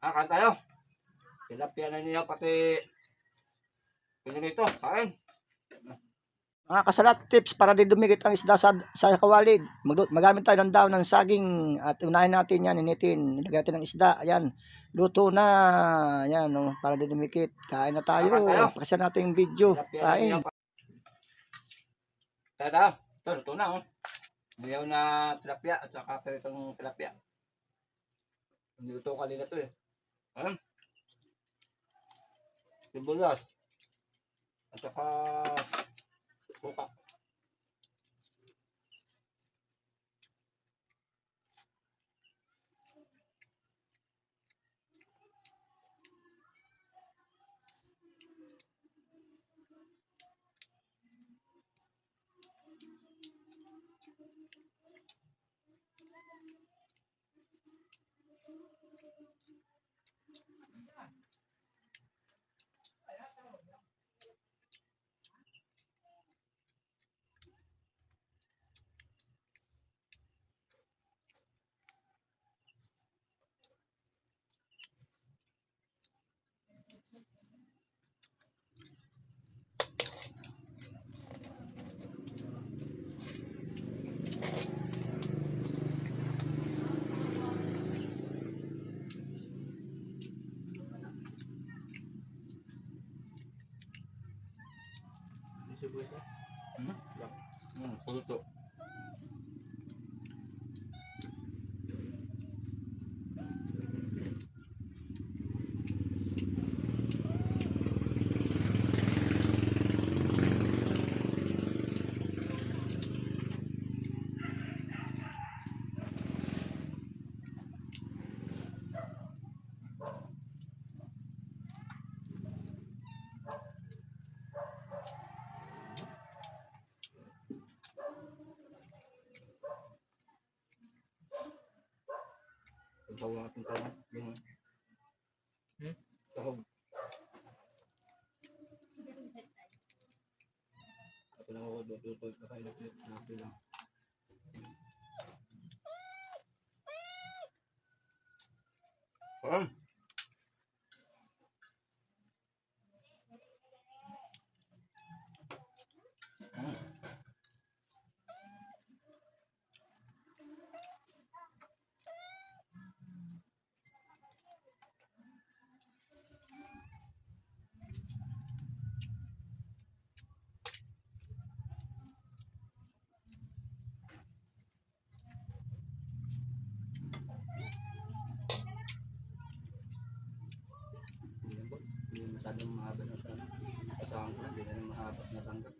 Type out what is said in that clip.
Ah, kain tayo. Tilapia na niya pati pili nito, kain. Mga kasalat tips para di dumikit ang isda sa, sa kawalid. Mag, magamit tayo ng daon ng saging at unahin natin yan, initin. Ilagay natin ng isda. Ayan. Luto na. Ayan, oh, para di dumikit. Kain na tayo. Tayo. Pakasya natin yung video. Tilapia na. Kain. Tada, ito, luto na oh. Mayaw na tilapia at saka peritong tilapia. Niluto kanina to eh. Ayan. Sibuyas. At saka buka. Sibuyas ah. Hmm? Hmm, luto. Sabaw natin tayo. Yung Hmm? sahog. Ito lang ako tututol pa kayo natin. Natin lang. Um. Hindi masyadong mahaba na sa kasahan ko lang. Hindi na mahaba na tanggap.